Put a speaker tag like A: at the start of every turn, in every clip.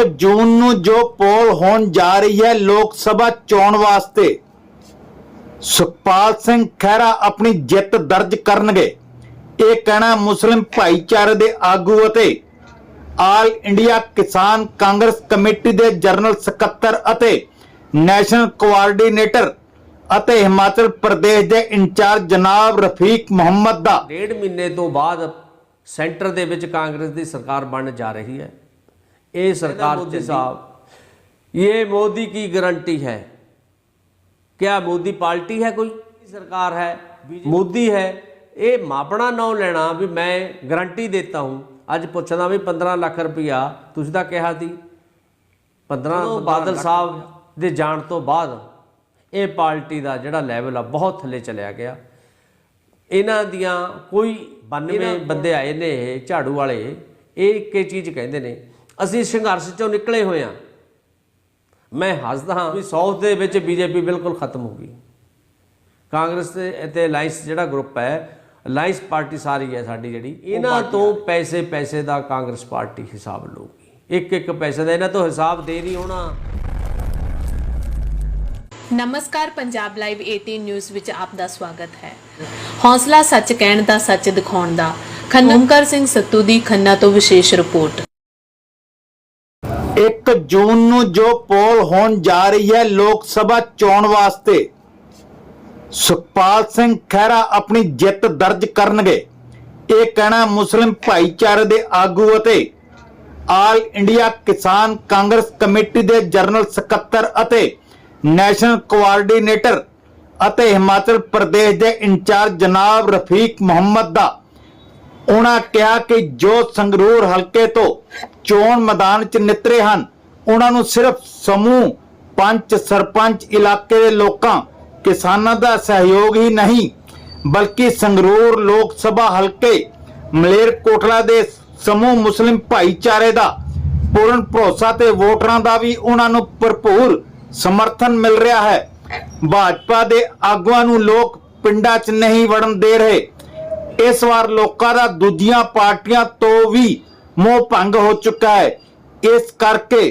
A: 1 ਜੂਨ ਨੂੰ ਜੋ ਪੋਲ ਹੋਣ ਜਾ ਰਹੀ ਹੈ ਲੋਕ ਸਭਾ ਚੋਣ ਵਾਸਤੇ, ਸੁਖਪਾਲ ਸਿੰਘ ਖਹਿਰਾ ਆਪਣੀ ਜਿੱਤ ਦਰਜ ਕਰਨਗੇ। ਇਹ ਕਹਿਣਾ ਮੁਸਲਿਮ ਭਾਈਚਾਰੇ ਦੇ ਆਗੂ ਅਤੇ ਆਲ ਇੰਡੀਆ ਕਿਸਾਨ ਕਾਂਗਰਸ ਕਮੇਟੀ ਦੇ ਜਨਰਲ ਸਕੱਤਰ ਅਤੇ ਨੈਸ਼ਨਲ ਕੋਆਰਡੀਨੇਟਰ ਅਤੇ ਹਿਮਾਚਲ ਪ੍ਰਦੇਸ਼ ਦੇ ਇੰਚਾਰਜ ਜਨਾਬ ਰਫੀਕ ਮੁਹੰਮਦ ਦਾ।
B: ਡੇਢ ਮਹੀਨੇ ਤੋਂ ਬਾਅਦ ਸੈਂਟਰ ਦੇ ਵਿੱਚ ਕਾਂਗਰਸ ਦੀ ਸਰਕਾਰ ਬਣਨ ਜਾ ਰਹੀ ਹੈ। ਇਹ ਸਰਕਾਰ ਮੋਦੀ ਸਾਹਿਬ ਇਹ ਮੋਦੀ ਕੀ ਗਾਰੰਟੀ ਹੈ क्या मोदी पार्टी है कोई सरकार है मोदी है ਇਹ ਮਾਪਣਾ ਨਾਂ ਲੈਣਾ ਵੀ ਮੈਂ ਗਾਰੰਟੀ ਦਿੱਤਾ ਹੂੰ ਅੱਜ ਪੁੱਛਦਾ ਵੀ 15 ਲੱਖ ਰੁਪਇਆ ਤੁਸੀਂ ਤਾਂ ਕਿਹਾ ਸੀ 15 ਬਾਦਲ ਸਾਹਿਬ ਦੇ ਜਾਣ ਤੋਂ ਬਾਅਦ ਇਹ ਪਾਰਟੀ ਦਾ ਜਿਹੜਾ ਲੈਵਲ ਆ ਬਹੁਤ ਥੱਲੇ ਚਲਿਆ ਗਿਆ ਇਹਨਾਂ ਦੀਆਂ ਕੋਈ 92 ਬੰਦੇ ਆਏ ਨੇ ਇਹ ਝਾੜੂ ਵਾਲੇ ਇਹ ਇੱਕੇ ਚੀਜ਼ ਕਹਿੰਦੇ ਨੇ ਅਸੀਂ ਸੰਘਰਸ਼ ਚੋਂ ਨਿਕਲੇ ਹੋਏ ਆ ਮੈਂ ਹੱਸਦਾ ਹਾਂ। ਵੀ ਸਾਊਥ ਦੇ ਵਿੱਚ ਬੀਜੇਪੀ ਬਿਲਕੁਲ ਖਤਮ ਹੋ ਗਈ। ਕਾਂਗਰਸ ਤੇ ਅਤੇ ਅਲਾਈਅੰਸ ਜਿਹੜਾ ਗਰੁੱਪ ਹੈ ਅਲਾਈਅੰਸ ਪਾਰਟੀ ਸਾਰੀ ਹੈ ਸਾਡੀ ਜਿਹੜੀ ਇਹਨਾਂ ਤੋਂ ਪੈਸੇ ਪੈਸੇ ਦਾ ਕਾਂਗਰਸ ਪਾਰਟੀ ਹਿਸਾਬ ਲਊਗੀ। ਇੱਕ ਇੱਕ ਪੈਸੇ ਦਾ ਇਹਨਾਂ ਤੋਂ ਹਿਸਾਬ ਦੇ ਨਹੀਂ ਹੋਣਾ।
C: ਨਮਸਕਾਰ ਪੰਜਾਬ ਲਾਈਵ 18 ਨਿਊਜ਼ ਵਿੱਚ ਆਪ ਦਾ ਸਵਾਗਤ ਹੈ। ਹੌਸਲਾ ਸੱਚ ਕਹਿਣ ਦਾ ਸੱਚ ਦਿਖਾਉਣ ਦਾ। ਖੰਨਾ ਓਮਕਾਰ ਸਿੰਘ ਸੱਤੂ ਦੀ ਖੰਨਾ ਤੋਂ ਵਿਸ਼ੇਸ਼ ਰਿਪੋਰਟ।
A: 1 ਜੂਨ ਨੂੰ ਜੋ ਪੋਲ ਹੋਣ ਜਾ ਰਹੀ ਹੈ ਲੋਕ ਸਭਾ ਚੋਣ ਵਾਸਤੇ, ਸੁਖਪਾਲ ਸਿੰਘ ਖਹਿਰਾ ਆਪਣੀ ਜਿੱਤ ਦਰਜ ਕਰਨਗੇ। ਇਹ ਕਹਿਣਾ ਮੁਸਲਿਮ ਭਾਈਚਾਰੇ ਦੇ ਆਗੂ ਅਤੇ ਆਲ ਇੰਡੀਆ ਕਿਸਾਨ ਕਾਂਗਰਸ ਕਮੇਟੀ ਦੇ ਜਨਰਲ ਸਕੱਤਰ ਅਤੇ ਨੈਸ਼ਨਲ ਕੋਆਰਡੀਨੇਟਰ ਅਤੇ ਹਿਮਾਚਲ ਪ੍ਰਦੇਸ਼ ਦੇ ਇੰਚਾਰਜ ਜਨਾਬ ਰਫੀਕ ਮੁਹੰਮਦ ਦਾ। ਉਹਨਾਂ ਕਿਹਾ ਕਿ ਜੋ ਸੰਗਰੂਰ ਹਲਕੇ ਤੋਂ ਚੋਣ ਮੈਦਾਨ 'ਚ ਨਿਤਰੇ ਹਨ। ਉਹਨਾਂ ਨੂੰ ਸਿਰਫ ਸਮੂਹ, ਪੰਚ, ਸਰਪੰਚ ਇਲਾਕੇ ਦੇ ਲੋਕਾਂ, ਕਿਸਾਨਾਂ ਦਾ ਸਹਿਯੋਗ ਹੀ ਨਹੀਂ, ਬਲਕਿ ਸੰਗਰੂਰ ਲੋਕ ਸਭਾ ਹਲਕੇ ਮਲੇਰਕੋਟਲਾ ਦੇ ਸਮੂਹ ਮੁਸਲਿਮ ਭਾਈਚਾਰੇ ਦਾ ਪੂਰਨ ਭਰੋਸਾ ਤੇ ਵੋਟਰਾਂ ਦਾ ਵੀ ਉਹਨਾਂ ਨੂੰ ਭਰਪੂਰ ਸਮਰਥਨ ਮਿਲ ਰਿਹਾ ਹੈ। ਭਾਜਪਾ ਦੇ ਆਗੂਆਂ ਨੂੰ ਲੋਕ ਪਿੰਡਾਂ 'ਚ ਨਹੀਂ ਵੜਨ ਦੇ ਰਹੇ। ਇਸ ਵਾਰ ਲੋਕਾਂ ਦਾ ਦੂਜੀਆਂ ਪਾਰਟੀਆਂ ਤੋਂ ਵੀ ਮੋਹ ਭੰਗ ਹੋ ਚੁੱਕਾ ਹੈ। ਇਸ ਕਰਕੇ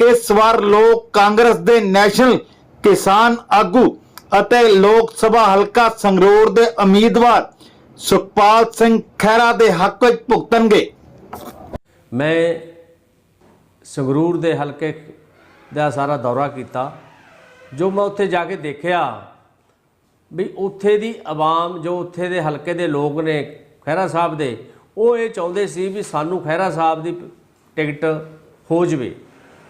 A: ਇਸ ਵਾਰ ਲੋਕ ਕਾਂਗਰਸ ਦੇ ਨੈਸ਼ਨਲ ਕਿਸਾਨ ਆਗੂ ਅਤੇ ਲੋਕ ਸਭਾ ਹਲਕਾ ਸੰਗਰੂਰ ਦੇ ਉਮੀਦਵਾਰ ਸੁਖਪਾਲ ਸਿੰਘ ਖਹਿਰਾ ਦੇ ਹੱਕ ਵਿੱਚ ਭੁਗਤਣਗੇ।
B: ਮੈਂ ਸੰਗਰੂਰ ਦੇ ਹਲਕੇ ਦਾ ਸਾਰਾ ਦੌਰਾ ਕੀਤਾ, ਜੋ ਮੈਂ ਉੱਥੇ ਜਾ ਕੇ ਦੇਖਿਆ ਵੀ ਉੱਥੇ ਦੀ ਆਵਾਮ, ਜੋ ਉੱਥੇ ਦੇ ਹਲਕੇ ਦੇ ਲੋਕ ਨੇ ਖਹਿਰਾ ਸਾਹਿਬ ਦੇ ਉਹ ਇਹ ਚਾਹੁੰਦੇ ਸੀ ਵੀ ਸਾਨੂੰ ਖਹਿਰਾ ਸਾਹਿਬ ਦੀ ਟਿਕਟ ਹੋ ਜਵੇ।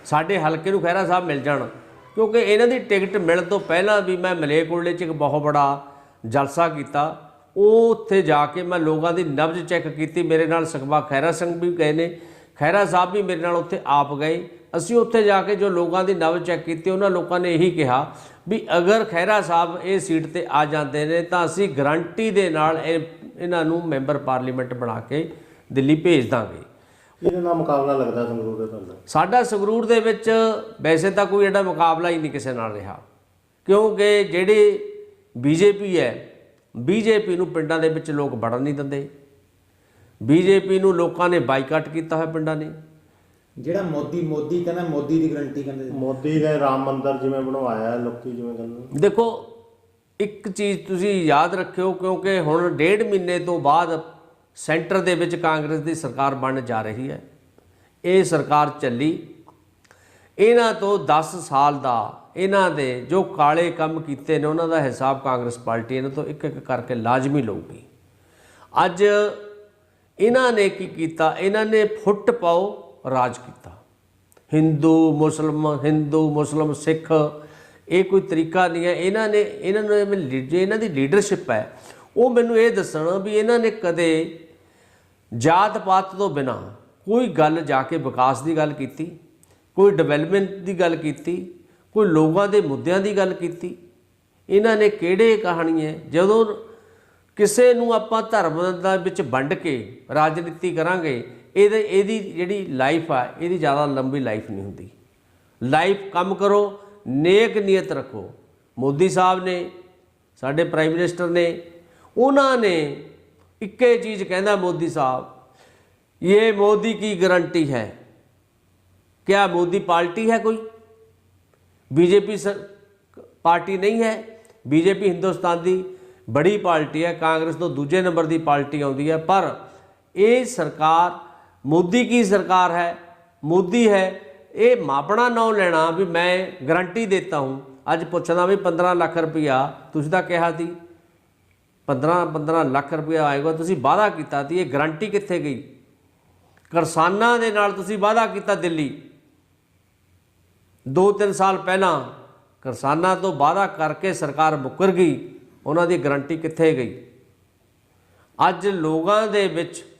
B: ਸਾਡੇ ਹਲਕੇ ਨੂੰ ਖਹਿਰਾ ਸਾਹਿਬ ਮਿਲ ਜਾਣ। ਕਿਉਂਕਿ ਇਹਨਾਂ ਦੀ ਟਿਕਟ ਮਿਲਣ ਤੋਂ ਪਹਿਲਾਂ ਵੀ ਮੈਂ ਮਲੇਕੋਟਲੇ 'ਚ ਇੱਕ ਬਹੁਤ ਬੜਾ ਜਲਸਾ ਕੀਤਾ। ਉਹ ਉੱਥੇ ਜਾ ਕੇ ਮੈਂ ਲੋਕਾਂ ਦੀ ਨਬਜ਼ ਚੈੱਕ ਕੀਤੀ। ਮੇਰੇ ਨਾਲ ਸੁਖਬਾ ਖਹਿਰਾ ਸਿੰਘ ਵੀ ਗਏ ਨੇ। ਖਹਿਰਾ ਸਾਹਿਬ ਵੀ ਮੇਰੇ ਨਾਲ ਉੱਥੇ ਆਪ ਗਏ। ਅਸੀਂ ਉੱਥੇ ਜਾ ਕੇ ਜੋ ਲੋਕਾਂ ਦੀ ਨਬਜ਼ ਚੈੱਕ ਕੀਤੀ ਉਹਨਾਂ ਲੋਕਾਂ ਨੇ ਇਹੀ ਕਿਹਾ ਵੀ ਅਗਰ ਖਹਿਰਾ ਸਾਹਿਬ ਇਹ ਸੀਟ ਤੇ ਆ ਜਾਂਦੇ ਨੇ ਤਾਂ ਅਸੀਂ ਗਰੰਟੀ ਦੇ ਨਾਲ ਇਹ ਇਹਨਾਂ ਨੂੰ ਮੈਂਬਰ ਪਾਰਲੀਮੈਂਟ ਬਣਾ ਕੇ ਦਿੱਲੀ ਭੇਜ ਦਾਂਗੇ।
D: ਇਹਦੇ ਨਾਲ ਮੁਕਾਬਲਾ ਲੱਗਦਾ ਸੰਗਰੂਰ ਦੇ ਤੁਹਾਡਾ?
B: ਸਾਡਾ ਸੰਗਰੂਰ ਦੇ ਵਿੱਚ ਵੈਸੇ ਤਾਂ ਕੋਈ ਐਡਾ ਮੁਕਾਬਲਾ ਹੀ ਨਹੀਂ ਕਿਸੇ ਨਾਲ ਰਿਹਾ। ਕਿਉਂਕਿ ਜਿਹੜੀ ਬੀਜੇਪੀ ਹੈ ਬੀਜੇਪੀ ਨੂੰ ਪਿੰਡਾਂ ਦੇ ਵਿੱਚ ਲੋਕ ਵੜਨ ਨਹੀਂ ਦਿੰਦੇ। ਬੀਜੇਪੀ ਨੂੰ ਲੋਕਾਂ ਨੇ ਬਾਈਕਾਟ ਕੀਤਾ ਹੋਇਆ ਪਿੰਡਾਂ ਨੇ।
E: ਜਿਹੜਾ ਮੋਦੀ ਮੋਦੀ ਕਹਿੰਦਾ ਮੋਦੀ ਦੀ ਗਰੰਟੀ ਕਹਿੰਦੇ
D: ਮੋਦੀ ਨੇ ਰਾਮ ਮੰਦਿਰ ਜਿਵੇਂ ਬਣਵਾਇਆ ਹੈ, ਲੋਕੀ ਜਿਵੇਂ ਕਹਿੰਦੇ
B: ਦੇਖੋ ਇੱਕ ਚੀਜ਼ ਤੁਸੀਂ ਯਾਦ ਰੱਖਿਓ ਕਿਉਂਕਿ ਹੁਣ ਡੇਢ ਮਹੀਨੇ ਤੋਂ ਬਾਅਦ ਸੈਂਟਰ ਦੇ ਵਿੱਚ ਕਾਂਗਰਸ ਦੀ ਸਰਕਾਰ ਬਣਨ ਜਾ ਰਹੀ ਹੈ। ਇਹ ਸਰਕਾਰ ਚੱਲੀ। ਇਹਨਾਂ ਤੋਂ 10 ਸਾਲ ਦਾ ਇਹਨਾਂ ਦੇ ਜੋ ਕਾਲੇ ਕੰਮ ਕੀਤੇ ਨੇ ਉਹਨਾਂ ਦਾ ਹਿਸਾਬ ਕਾਂਗਰਸ ਪਾਰਟੀ ਇਹਨਾਂ ਤੋਂ ਇੱਕ ਇੱਕ ਕਰਕੇ ਲਾਜ਼ਮੀ ਲਊਗੀ। ਅੱਜ ਇਹਨਾਂ ਨੇ ਕੀ ਕੀਤਾ? ਇਹਨਾਂ ਨੇ ਫੁੱਟ ਪਾਓ। ਰਾਜ ਕੀਤਾ। ਹਿੰਦੂ, ਮੁਸਲਮ ਹਿੰਦੂ, ਮੁਸਲਮ, ਸਿੱਖ, ਇਹ ਕੋਈ ਤਰੀਕਾ ਨਹੀਂ ਹੈ। ਇਹਨਾਂ ਨੇ, ਇਹਨਾਂ ਨੂੰ ਜੇ ਇਹਨਾਂ ਦੀ ਲੀਡਰਸ਼ਿਪ ਹੈ, ਉਹ ਮੈਨੂੰ ਇਹ ਦੱਸਣ ਵੀ ਇਹਨਾਂ ਨੇ ਕਦੇ ਜਾਤ ਪਾਤ ਤੋਂ ਬਿਨਾ ਕੋਈ ਗੱਲ ਜਾ ਕੇ ਵਿਕਾਸ ਦੀ ਗੱਲ ਕੀਤੀ, ਕੋਈ ਡਿਵੈਲਪਮੈਂਟ ਦੀ ਗੱਲ ਕੀਤੀ, ਕੋਈ ਲੋਕਾਂ ਦੇ ਮੁੱਦਿਆਂ ਦੀ ਗੱਲ ਕੀਤੀ। ਇਹਨਾਂ ਨੇ ਕਿਹੜੇ ਕਹਾਣੀ ਹੈ? ਜਦੋਂ ਕਿਸੇ ਨੂੰ ਆਪਾਂ ਧਰਮ ਦਾ ਵਿੱਚ ਵੰਡ ਕੇ ਰਾਜਨੀਤੀ ਕਰਾਂਗੇ ਇਹਦੇ ਇਹਦੀ ਜਿਹੜੀ ਲਾਈਫ ਆ ਇਹਦੀ ਜ਼ਿਆਦਾ ਲੰਬੀ ਲਾਈਫ ਨਹੀਂ ਹੁੰਦੀ ਲਾਈਫ ਕੰਮ ਕਰੋ ਨੇਕ ਨੀਅਤ ਰੱਖੋ ਮੋਦੀ ਸਾਹਿਬ ਨੇ ਸਾਡੇ ਪ੍ਰਾਈਮ ਮਿਨਿਸਟਰ ਨੇ ਉਹਨਾਂ ਨੇ ਇੱਕੇ ਚੀਜ਼ ਕਹਿੰਦਾ ਮੋਦੀ ਸਾਹਿਬ ਇਹ ਮੋਦੀ ਕੀ ਗਾਰੰਟੀ ਹੈ क्या मोदी पार्टी है कोई बीजेपी ਪਾਰਟੀ ਨਹੀਂ ਹੈ ਬੀਜੇਪੀ ਹਿੰਦੁਸਤਾਨ ਦੀ ਬੜੀ ਪਾਰਟੀ ਹੈ ਕਾਂਗਰਸ ਤੋਂ ਦੂਜੇ ਨੰਬਰ ਦੀ ਪਾਰਟੀ ਆਉਂਦੀ ਹੈ ਪਰ ਇਹ ਸਰਕਾਰ ਮੋਦੀ ਕੀ ਸਰਕਾਰ ਹੈ? ਮੋਦੀ ਹੈ। ਇਹ ਮਾਪਣਾ ਨਾਮ ਲੈਣਾ ਵੀ ਮੈਂ ਗਰੰਟੀ ਦੇਤਾ ਹੂੰ। ਅੱਜ ਪੁੱਛਦਾ ਵੀ 15 ਲੱਖ ਰੁਪਇਆ ਤੁਸੀਂ ਤਾਂ ਕਿਹਾ ਸੀ। 15 15 ਲੱਖ ਰੁਪਇਆ ਆਏਗਾ, ਤੁਸੀਂ ਵਾਅਦਾ ਕੀਤਾ ਸੀ, ਇਹ ਗਰੰਟੀ ਕਿੱਥੇ ਗਈ? ਕਿਸਾਨਾਂ ਦੇ ਨਾਲ ਤੁਸੀਂ ਵਾਅਦਾ ਕੀਤਾ ਦਿੱਲੀ। 2-3 ਸਾਲ ਪਹਿਲਾਂ ਕਿਸਾਨਾਂ ਤੋਂ ਵਾਅਦਾ ਕਰਕੇ ਸਰਕਾਰ ਮੁੱਕਰ ਗਈ, ਉਹਨਾਂ ਦੀ ਗਰੰਟੀ ਕਿੱਥੇ ਗਈ? ਅੱਜ ਲੋਕਾਂ ਦੇ ਵਿੱਚ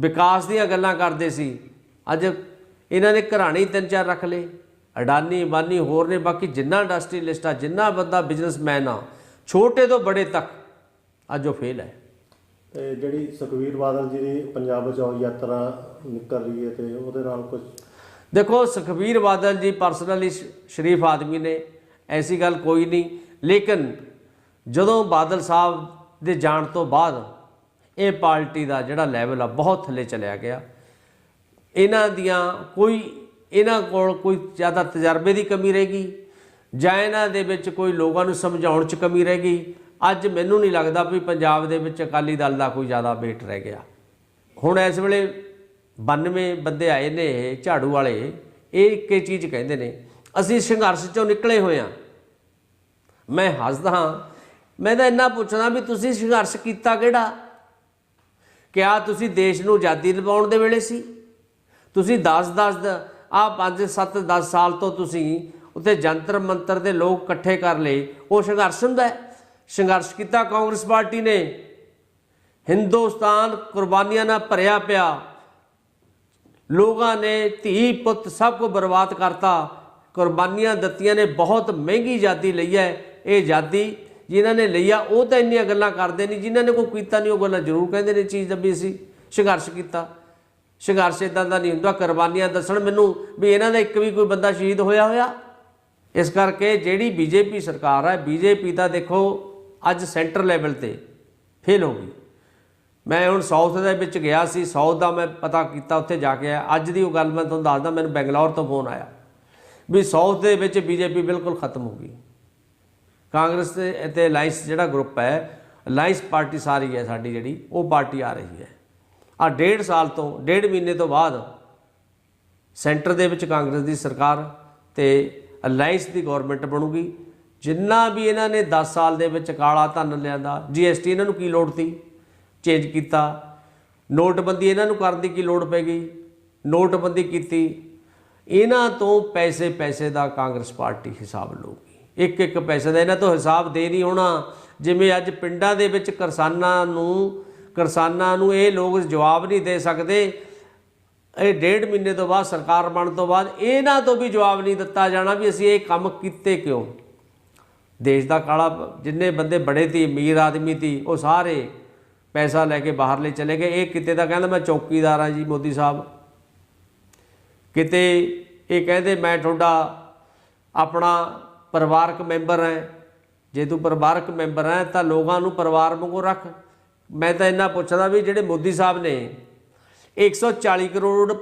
B: ਵਿਕਾਸ ਦੀਆਂ ਗੱਲਾਂ ਕਰਦੇ ਸੀ। ਅੱਜ ਇਹਨਾਂ ਨੇ ਘਰਾਣੇ ਤਿੰਨ ਚਾਰ ਰੱਖ ਲਏ। ਅਡਾਨੀ ਬਾਨੀ ਹੋਰ ਨੇ ਬਾਕੀ ਜਿੰਨਾ ਇੰਡਸਟਰੀਲਿਸਟ ਆ ਜਿੰਨਾ ਬੰਦਾ ਬਿਜ਼ਨਸਮੈਨ ਆ ਛੋਟੇ ਤੋਂ ਬੜੇ ਤੱਕ ਅੱਜ ਉਹ ਫੇਲ ਹੈ।
D: ਤੇ ਜਿਹੜੀ ਸੁਖਵੀਰ ਬਾਦਲ ਜੀ ਦੀ ਪੰਜਾਬ ਬਚਾਓ ਯਾਤਰਾ ਨਿਕਲ ਰਹੀ ਹੈ ਤੇ ਉਹਦੇ ਨਾਲ ਕੁਝ
B: ਦੇਖੋ ਸੁਖਬੀਰ ਬਾਦਲ ਜੀ ਪਰਸਨਲੀ ਸ਼ਰੀਫ ਆਦਮੀ ਨੇ ਐਸੀ ਗੱਲ ਕੋਈ ਨਹੀਂ। ਲੇਕਿਨ ਜਦੋਂ ਬਾਦਲ ਸਾਹਿਬ ਦੇ ਜਾਣ ਤੋਂ ਬਾਅਦ ਇਹ ਪਾਰਟੀ ਦਾ ਜਿਹੜਾ ਲੈਵਲ ਆ, ਬਹੁਤ ਥੱਲੇ ਚਲਿਆ ਗਿਆ। ਇਹਨਾਂ ਦੀਆਂ ਕੋਈ, ਇਹਨਾਂ ਕੋਲ ਕੋਈ ਜ਼ਿਆਦਾ ਤਜਰਬੇ ਦੀ ਕਮੀ ਰਹਿ ਗਈ, ਜਾਂ ਇਹਨਾਂ ਦੇ ਵਿੱਚ ਕੋਈ ਲੋਕਾਂ ਨੂੰ ਸਮਝਾਉਣ 'ਚ ਕਮੀ ਰਹਿ ਗਈ। ਅੱਜ ਮੈਨੂੰ ਨਹੀਂ ਲੱਗਦਾ ਵੀ ਪੰਜਾਬ ਦੇ ਵਿੱਚ ਅਕਾਲੀ ਦਲ ਦਾ ਕੋਈ ਜ਼ਿਆਦਾ ਵੇਟ ਰਹਿ ਗਿਆ। ਹੁਣ ਇਸ ਵੇਲੇ 92 ਬੰਦੇ ਆਏ ਨੇ ਇਹ ਝਾੜੂ ਵਾਲੇ, ਇਹ ਇੱਕ ਹੀ ਚੀਜ਼ ਕਹਿੰਦੇ ਨੇ, ਅਸੀਂ ਸੰਘਰਸ਼ ਚੋਂ ਨਿਕਲੇ ਹੋਏ ਆ ਮੈਂ ਹੱਸਦਾ ਹਾਂ। ਮੈਂ ਤਾਂ ਇੰਨਾ ਪੁੱਛਦਾ ਵੀ ਤੁਸੀਂ ਸੰਘਰਸ਼ ਕੀਤਾ ਕਿਹੜਾ? ਕਿਆ ਤੁਸੀਂ ਦੇਸ਼ ਨੂੰ ਆਜ਼ਾਦੀ ਦਿਵਾਉਣ ਦੇ ਵੇਲੇ ਸੀ? ਤੁਸੀਂ 10 10 ਆ 5 7 10 ਸਾਲ ਤੋਂ ਤੁਸੀਂ ਉੱਤੇ ਜੰਤਰ ਮੰਤਰ ਦੇ ਲੋਕ ਇਕੱਠੇ ਕਰ ਲਏ। ਉਹ ਸੰਘਰਸ਼ ਹੁੰਦਾ ਹੈ। ਸੰਘਰਸ਼ ਕੀਤਾ ਕਾਂਗਰਸ ਪਾਰਟੀ ਨੇ। ਹਿੰਦੁਸਤਾਨ ਕੁਰਬਾਨੀਆਂ ਨਾਲ ਭਰਿਆ ਪਿਆ। ਲੋਕਾਂ ਨੇ ਧੀ ਪੁੱਤ ਸਭ ਕੁ ਬਰਬਾਦ ਕਰਤਾ। ਕੁਰਬਾਨੀਆਂ ਦਿੱਤੀਆਂ ਨੇ। ਬਹੁਤ ਮਹਿੰਗੀ ਆਜ਼ਾਦੀ ਲਈ ਹੈ। ਇਹ ਆਜ਼ਾਦੀ ਜਿਨ੍ਹਾਂ ਨੇ ਲਈ ਆ ਉਹ ਤਾਂ ਇੰਨੀਆਂ ਗੱਲਾਂ ਕਰਦੇ ਨਹੀਂ, ਜਿਨ੍ਹਾਂ ਨੇ ਕੋਈ ਕੀਤਾ ਨਹੀਂ, ਉਹ ਗੱਲਾਂ ਜ਼ਰੂਰ ਕਹਿੰਦੇ ਨੇ ਚੀਜ਼ ਦੱਬੀ ਸੀ, ਸੰਘਰਸ਼ ਕੀਤਾ। ਸੰਘਰਸ਼ ਇਦਾਂ ਦਾ ਨਹੀਂ ਹੁੰਦਾ, ਕੁਰਬਾਨੀਆਂ ਦੱਸਣ ਮੈਨੂੰ ਵੀ ਇਹਨਾਂ ਦਾ ਇੱਕ ਵੀ ਕੋਈ ਬੰਦਾ ਸ਼ਹੀਦ ਹੋਇਆ ਹੋਇਆ। ਇਸ ਕਰਕੇ ਜਿਹੜੀ ਬੀਜੇਪੀ ਸਰਕਾਰ ਹੈ ਬੀਜੇਪੀ ਤਾਂ ਦੇਖੋ ਅੱਜ ਸੈਂਟਰ ਲੈਵਲ ਤੇ ਫੇਲ ਹੋ ਗਈ। ਮੈਂ ਹੁਣ ਸਾਊਥ ਦੇ ਵਿੱਚ ਗਿਆ ਸੀ ਸਾਊਥ ਦਾ ਮੈਂ ਪਤਾ ਕੀਤਾ, ਉੱਥੇ ਜਾ ਕੇ ਆਇਆ। ਅੱਜ ਦੀ ਉਹ ਗੱਲ ਮੈਂ ਤੁਹਾਨੂੰ ਦੱਸਦਾ, ਮੈਨੂੰ ਬੈਂਗਲੌਰ ਤੋਂ ਫੋਨ ਆਇਆ। ਵੀ ਸਾਊਥ ਦੇ ਵਿੱਚ ਬੀਜੇਪੀ ਬਿਲਕੁਲ ਖਤਮ ਹੋ ਗਈ। ਕਾਂਗਰਸ ਤੇ ਤੇ ਜਿਹੜਾ ਗਰੁੱਪ ਹੈ ਅਲਾਈਅੰਸ ਪਾਰਟੀ ਸਾਰੀ ਹੈ ਸਾਡੀ ਜਿਹੜੀ, ਉਹ ਪਾਰਟੀ ਆ ਰਹੀ ਹੈ। ਆ ਡੇਢ ਸਾਲ ਤੋਂ, ਡੇਢ ਮਹੀਨੇ ਤੋਂ ਬਾਅਦ ਸੈਂਟਰ ਦੇ ਵਿੱਚ ਕਾਂਗਰਸ ਦੀ ਸਰਕਾਰ ਤੇ ਅਲਾਈਅੰਸ ਦੀ ਗਵਰਨਮੈਂਟ ਬਣੂਗੀ। ਜਿੰਨਾ ਵੀ ਇਹਨਾਂ ਨੇ 10 ਸਾਲ ਦੇ ਵਿੱਚ ਕਾਲਾ ਧਨ ਲਿਆਂਦਾ ਜੀਐਸਟੀ ਇਹਨਾਂ ਨੂੰ ਕੀ ਲੋੜ ਸੀ? ਚੇਂਜ ਕੀਤਾ। ਨੋਟਬੰਦੀ ਇਹਨਾਂ ਨੂੰ ਕਰਨ ਦੀ ਕੀ ਲੋੜ ਪੈ ਗਈ? ਨੋਟਬੰਦੀ ਕੀਤੀ। ਇਹਨਾਂ ਤੋਂ ਪੈਸੇ ਪੈਸੇ ਦਾ ਕਾਂਗਰਸ ਪਾਰਟੀ ਹਿਸਾਬ ਲਊਗੀ। ਇੱਕ ਇੱਕ ਪੈਸੇ ਦਾ ਇਹਨਾਂ ਤੋਂ ਹਿਸਾਬ ਦੇ ਨਹੀਂ ਹੋਣਾ। ਜਿਵੇਂ ਅੱਜ ਪਿੰਡਾਂ ਦੇ ਵਿੱਚ ਕਿਸਾਨਾਂ ਨੂੰ ਕਿਸਾਨਾਂ ਨੂੰ ਇਹ ਲੋਕ ਜਵਾਬ ਨਹੀਂ ਦੇ ਸਕਦੇ। ਇਹ ਡੇਢ ਮਹੀਨੇ ਤੋਂ ਬਾਅਦ ਸਰਕਾਰ ਬਣਨ ਤੋਂ ਬਾਅਦ ਇਹਨਾਂ ਤੋਂ ਵੀ ਜਵਾਬ ਨਹੀਂ ਦਿੱਤਾ ਜਾਣਾ ਵੀ ਅਸੀਂ ਇਹ ਕੰਮ ਕੀਤੇ ਕਿਉਂ? ਦੇਸ਼ ਦਾ ਕਾਲਾ ਜਿੰਨੇ ਬੰਦੇ ਬੜੇ ਤੀ ਅਮੀਰ ਆਦਮੀ ਤੀ ਉਹ ਸਾਰੇ ਪੈਸਾ ਲੈ ਕੇ ਬਾਹਰਲੇ ਚਲੇ ਗਏ। ਇਹ ਕਿਤੇ ਤਾਂ ਕਹਿੰਦਾ ਮੈਂ ਚੌਕੀਦਾਰ ਹਾਂ ਜੀ ਮੋਦੀ ਸਾਹਿਬ। ਕਿਤੇ ਇਹ ਕਹਿੰਦੇ ਮੈਂ ਤੁਹਾਡਾ ਆਪਣਾ ਪਰਿਵਾਰਕ ਮੈਂਬਰ ਹੈ। ਜੇ ਤੂੰ ਪਰਿਵਾਰਕ ਮੈਂਬਰ ਹੈ ਤਾਂ ਲੋਕਾਂ ਨੂੰ ਪਰਿਵਾਰ ਵਾਂਗੂ ਰੱਖ। ਮੈਂ ਤਾਂ ਇੰਨਾ ਪੁੱਛਦਾ ਵੀ ਜਿਹੜੇ ਮੋਦੀ ਸਾਹਿਬ ਨੇ 140 ਕਰੋੜ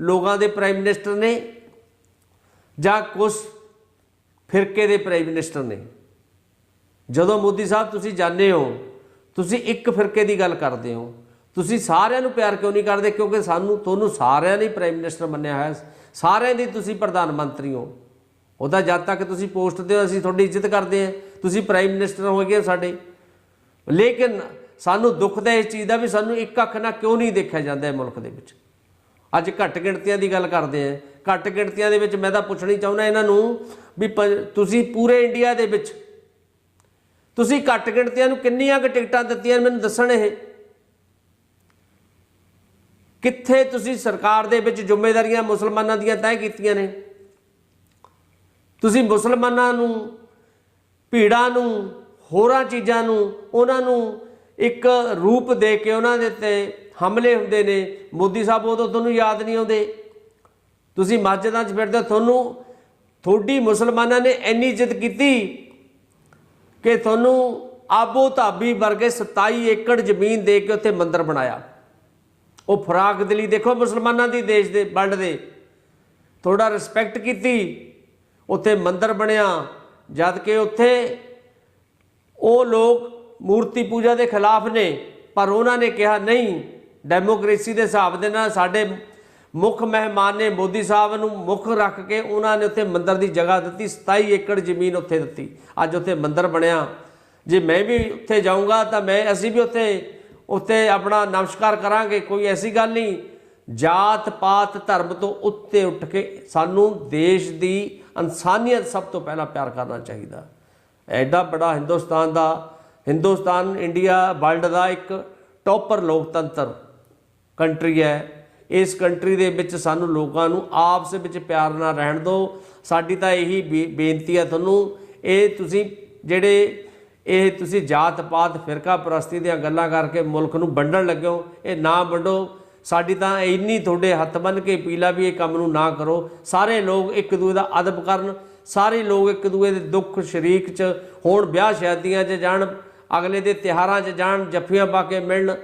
B: ਲੋਕਾਂ ਦੇ ਪ੍ਰਾਈਮ ਮਿਨਿਸਟਰ ਨੇ ਜਾਂ ਕੁਝ ਫਿਰਕੇ ਦੇ ਪ੍ਰਾਈਮ ਮਿਨਿਸਟਰ ਨੇ। ਜਦੋਂ ਮੋਦੀ ਸਾਹਿਬ ਤੁਸੀਂ ਜਾਣਦੇ ਹੋ, ਤੁਸੀਂ ਇੱਕ ਫਿਰਕੇ ਦੀ ਗੱਲ ਕਰਦੇ ਹੋ। ਤੁਸੀਂ ਸਾਰਿਆਂ ਨੂੰ ਪਿਆਰ ਕਿਉਂ ਨਹੀਂ ਕਰਦੇ? ਕਿਉਂਕਿ ਸਾਨੂੰ, ਤੁਹਾਨੂੰ ਸਾਰਿਆਂ ਨੇ ਪ੍ਰਾਈਮ ਮਿਨਿਸਟਰ ਮੰਨਿਆ ਹੋਇਆ ਸਾਰਿਆਂ ਦੀ ਤੁਸੀਂ ਪ੍ਰਧਾਨ ਮੰਤਰੀ ਹੋ। ਉਹਦਾ ਜਦ ਤੱਕ ਤੁਸੀਂ ਪੋਸਟ ਤੇ ਹੋ, ਅਸੀਂ ਤੁਹਾਡੀ ਇੱਜ਼ਤ ਕਰਦੇ ਹਾਂ। ਤੁਸੀਂ ਪ੍ਰਾਈਮ ਮਿਨਿਸਟਰ ਹੋਗੇ ਸਾਡੇ। ਲੇਕਿਨ ਸਾਨੂੰ ਦੁੱਖ ਦਾ ਇਸ ਚੀਜ਼ ਦਾ ਵੀ ਸਾਨੂੰ ਇੱਕ ਅੱਖ ਨਾਲ ਕਿਉਂ ਨਹੀਂ ਦੇਖਿਆ ਜਾਂਦਾ ਇਹ ਮੁਲਕ ਦੇ ਵਿੱਚ? ਅੱਜ ਘੱਟ ਗਿਣਤੀਆਂ ਦੀ ਗੱਲ ਕਰਦੇ ਆ ਘੱਟ ਗਿਣਤੀਆਂ ਦੇ ਵਿੱਚ ਮੈਂ ਤਾਂ ਪੁੱਛਣੀ ਚਾਹੁੰਦਾ ਇਹਨਾਂ ਨੂੰ ਵੀ ਪ- ਤੁਸੀਂ ਪੂਰੇ ਇੰਡੀਆ ਦੇ ਵਿੱਚ ਤੁਸੀਂ ਘੱਟ ਗਿਣਤੀਆਂ ਨੂੰ ਕਿੰਨੀਆਂ ਕੁ ਟਿਕਟਾਂ ਦਿੱਤੀਆਂ ਮੈਨੂੰ ਦੱਸਣ ਇਹ। ਕਿੱਥੇ ਤੁਸੀਂ ਸਰਕਾਰ ਦੇ ਵਿੱਚ ਜ਼ਿੰਮੇਵਾਰੀਆਂ ਮੁਸਲਮਾਨਾਂ ਦੀਆਂ ਤੈਅ ਕੀਤੀਆਂ ਨੇ? ਤੁਸੀਂ ਮੁਸਲਮਾਨਾਂ ਨੂੰ ਭੀੜਾਂ ਨੂੰ ਹੋਰਾਂ ਚੀਜ਼ਾਂ ਨੂੰ ਉਹਨਾਂ ਨੂੰ ਇੱਕ ਰੂਪ ਦੇ ਕੇ ਉਹਨਾਂ ਦੇ ਤੇ ਹਮਲੇ ਹੁੰਦੇ ਨੇ। ਮੋਦੀ ਸਾਹਿਬ ਉਦੋਂ ਤੁਹਾਨੂੰ ਯਾਦ ਨਹੀਂ ਆਉਂਦੇ। ਤੁਸੀਂ ਮਸਜਿਦਾਂ 'ਚ ਫਿਰਦੇ ਹੋ, ਤੁਹਾਨੂੰ ਤੁਹਾਡੀ ਮੁਸਲਮਾਨਾਂ ਨੇ ਇੰਨੀ ਇੱਜ਼ਤ ਕੀਤੀ ਕਿ ਤੁਹਾਨੂੰ ਆਬੋ ਧਾਬੀ ਵਰਗੇ 27 ਏਕੜ ਜ਼ਮੀਨ ਦੇ ਕੇ ਉੱਥੇ ਮੰਦਿਰ ਬਣਾਇਆ। ਉਹ ਫਰਾਕ ਦਿਲੀ ਦੇਖੋ ਮੁਸਲਮਾਨਾਂ ਦੀ ਦੇਸ਼ ਦੇ ਵਰਲਡ ਦੇ। ਥੋੜਾ ਰਿਸਪੈਕਟ ਕੀਤੀ। ਉੱਥੇ ਮੰਦਿਰ ਬਣਿਆ, ਜਦ ਕਿ ਉੱਥੇ ਉਹ ਲੋਕ ਮੂਰਤੀ ਪੂਜਾ ਦੇ ਖਿਲਾਫ ਨੇ, ਪਰ ਉਹਨਾਂ ਨੇ ਕਿਹਾ, ਨਹੀਂ, ਡੈਮੋਕ੍ਰੇਸੀ ਦੇ ਹਿਸਾਬ ਦੇ ਨਾਲ ਸਾਡੇ ਮੁੱਖ ਮਹਿਮਾਨ ਨੇ ਮੋਦੀ ਸਾਹਿਬ ਨੂੰ ਮੁੱਖ ਰੱਖ ਕੇ ਉਹਨਾਂ ਨੇ ਉੱਥੇ ਮੰਦਰ ਦੀ ਜਗ੍ਹਾ ਦਿੱਤੀ 27 ਏਕੜ ਜ਼ਮੀਨ ਉੱਥੇ ਦਿੱਤੀ। ਅੱਜ ਉੱਥੇ ਮੰਦਰ ਬਣਿਆ। ਜੇ ਮੈਂ ਵੀ ਉੱਥੇ ਜਾਊਂਗਾ, ਤਾਂ ਮੈਂ, ਅਸੀਂ ਵੀ ਉੱਥੇ ਉੱਥੇ ਆਪਣਾ ਨਮਸਕਾਰ ਕਰਾਂਗੇ, ਕੋਈ ਐਸੀ ਗੱਲ ਨਹੀਂ। ਜਾਤ ਪਾਤ ਧਰਮ ਤੋਂ ਉੱਤੇ ਉੱਠ ਕੇ ਸਾਨੂੰ ਦੇਸ਼ ਦੀ ਇਨਸਾਨੀਅਤ ਸਭ ਤੋਂ ਪਹਿਲਾਂ ਪਿਆਰ ਕਰਨਾ ਚਾਹੀਦਾ। ਐਡਾ ਬੜਾ ਹਿੰਦੁਸਤਾਨ ਦਾ, ਹਿੰਦੁਸਤਾਨ, ਇੰਡੀਆ, ਵਰਲਡ ਦਾ ਇੱਕ ਟੌਪਰ ਲੋਕਤੰਤਰ ਕੰਟਰੀ ਹੈ। ਇਸ ਕੰਟਰੀ ਦੇ ਵਿੱਚ ਸਾਨੂੰ ਲੋਕਾਂ ਨੂੰ ਆਪਸ ਵਿੱਚ ਪਿਆਰ ਨਾਲ ਰਹਿਣ ਦਿਓ। ਸਾਡੀ ਤਾਂ ਇਹੀ ਬੇ- ਬੇਨਤੀ ਹੈ ਤੁਹਾਨੂੰ, ਇਹ ਤੁਸੀਂ ਜਿਹੜੇ, ਇਹ ਤੁਸੀਂ ਜਾਤ ਪਾਤ ਫਿਰਕਾ ਪ੍ਰਸਤੀ ਦੀਆਂ ਗੱਲਾਂ ਕਰਕੇ ਮੁਲਕ ਨੂੰ ਵੰਡਣ ਲੱਗਿਓ ਇਹ ਨਾ ਵੰਡੋ। ਸਾਡੀ ਤਾਂ ਇੰਨੀ ਤੁਹਾਡੇ ਹੱਥ ਬੰਨ ਕੇ ਪੀਲਾ ਵੀ ਇਹ ਕੰਮ ਨੂੰ ਨਾ ਕਰੋ। ਸਾਰੇ ਲੋਕ ਇੱਕ ਦੂਜੇ ਦਾ ਅਦਬ ਕਰਨ, ਸਾਰੇ ਲੋਕ ਇੱਕ ਦੂਜੇ ਦੇ ਦੁੱਖ ਸ਼ਰੀਕ 'ਚ ਹੋਣ, ਵਿਆਹ ਸ਼ਾਦੀਆਂ 'ਚ ਜਾਣ, ਅਗਲੇ ਦੇ ਤਿਹਾਰਾਂ 'ਚ ਜਾਣ, ਜੱਫੀਆਂ ਪਾ ਕੇ ਮਿਲਣ